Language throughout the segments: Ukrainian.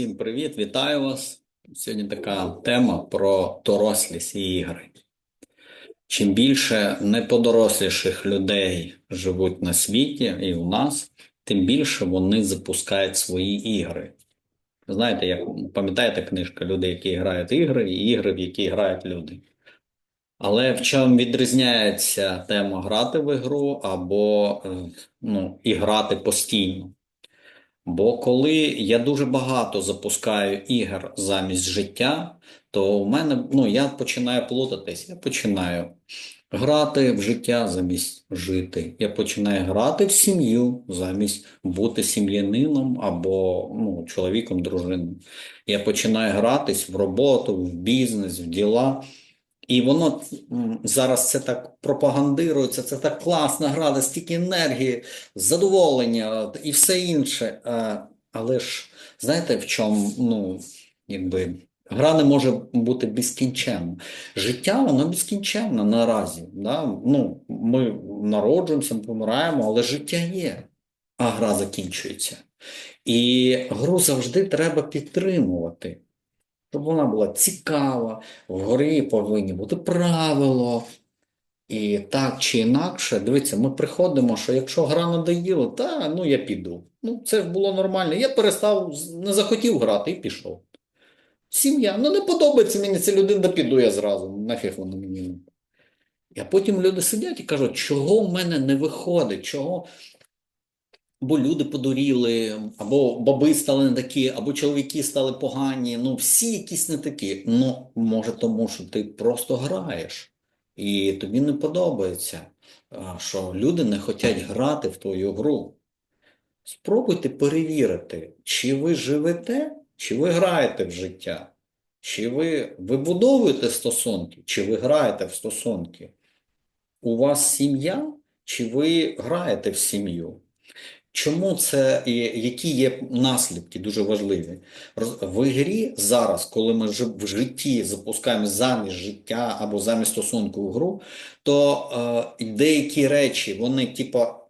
Всім привіт, вітаю вас. Сьогодні така тема про дорослість і ігри. Чим більше неподоросліших людей живуть на світі і у нас, тим більше вони запускають свої ігри. Знаєте, як пам'ятаєте книжка Люди, які грають ігри, і ігри, в які грають люди. Але в чому відрізняється тема грати в ігру або е, ну, і грати постійно? Бо коли я дуже багато запускаю ігор замість життя, то в мене ну, я починаю плутатись. Я починаю грати в життя замість жити. Я починаю грати в сім'ю замість бути сім'янином або ну, чоловіком, дружиною. Я починаю гратись в роботу, в бізнес, в діла. І воно зараз це так пропагандирується, це так класно грати, стільки енергії, задоволення і все інше. Але ж знаєте, в чому ну, якби, гра не може бути безкінченна. Життя воно безкінченне наразі. Да? Ну, ми народжуємося, помираємо, але життя є, а гра закінчується. І гру завжди треба підтримувати щоб вона була цікава, вгорі повинні бути правила. І так чи інакше, дивіться, ми приходимо, що якщо гра надоїла, та ну я піду. Ну, це було нормально. Я перестав, не захотів грати і пішов. Сім'я, ну не подобається мені ця людина, піду я зразу. Нафіг воно мені. А потім люди сидять і кажуть, чого в мене не виходить, чого або люди подуріли, або баби стали не такі, або чоловіки стали погані. Ну, всі якісь не такі. Ну, може, тому що ти просто граєш, і тобі не подобається, що люди не хочуть грати в твою гру. Спробуйте перевірити, чи ви живете, чи ви граєте в життя, чи ви вибудовуєте стосунки, чи ви граєте в стосунки. У вас сім'я, чи ви граєте в сім'ю? Чому це і які є наслідки дуже важливі? В ігрі зараз, коли ми в житті запускаємо замість життя або замість стосунку в гру, то е, деякі речі, вони типа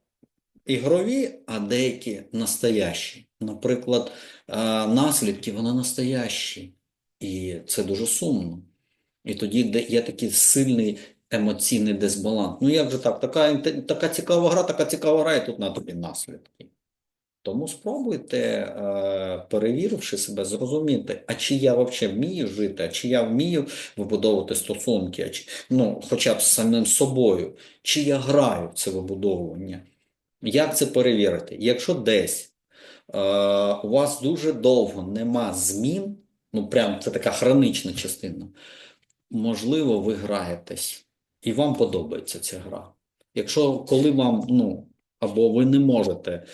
ігрові, а деякі настоящі. Наприклад, е, наслідки вони настоящі. І це дуже сумно. І тоді є такий сильний емоційний дисбаланс. Ну як же так? Така така цікава гра, така цікава гра, і тут на тобі наслідки. Тому спробуйте, е, перевіривши себе, зрозуміти, а чи я взагалі вмію жити, а чи я вмію вибудовувати стосунки, а чи, ну, хоча б з самим собою, чи я граю в це вибудовування. Як це перевірити? Якщо десь е, у вас дуже довго нема змін, ну прям це така хронічна частина, можливо, ви граєтесь і вам подобається ця гра. Якщо коли вам, ну, або ви не можете е,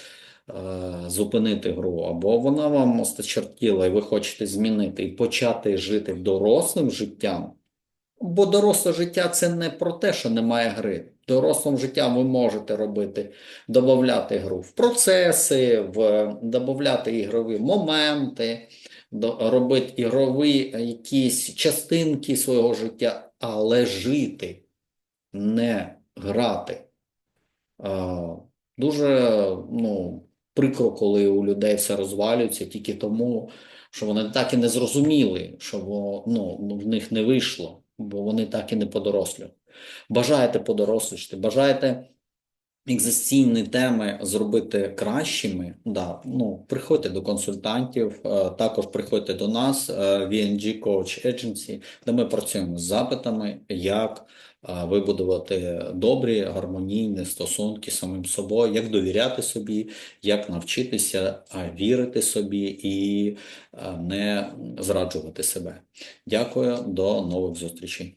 зупинити гру, або вона вам осточертіла, і ви хочете змінити і почати жити дорослим життям, бо доросле життя це не про те, що немає гри. Дорослим життям ви можете робити, додати гру в процеси, в, додати ігрові моменти, робити ігрові якісь частинки свого життя, але жити не грати. Дуже ну, прикро, коли у людей все розвалюється тільки тому, що вони так і не зрозуміли, що ну, в них не вийшло, бо вони так і не подорослі. Бажаєте подорослішти, бажаєте екзистенційні теми зробити кращими, да, ну, приходьте до консультантів, е, також приходьте до нас, е, VNG Coach Agency, де ми працюємо з запитами, як е, вибудувати добрі гармонійні стосунки з самим собою, як довіряти собі, як навчитися вірити собі і не зраджувати себе. Дякую, до нових зустрічей.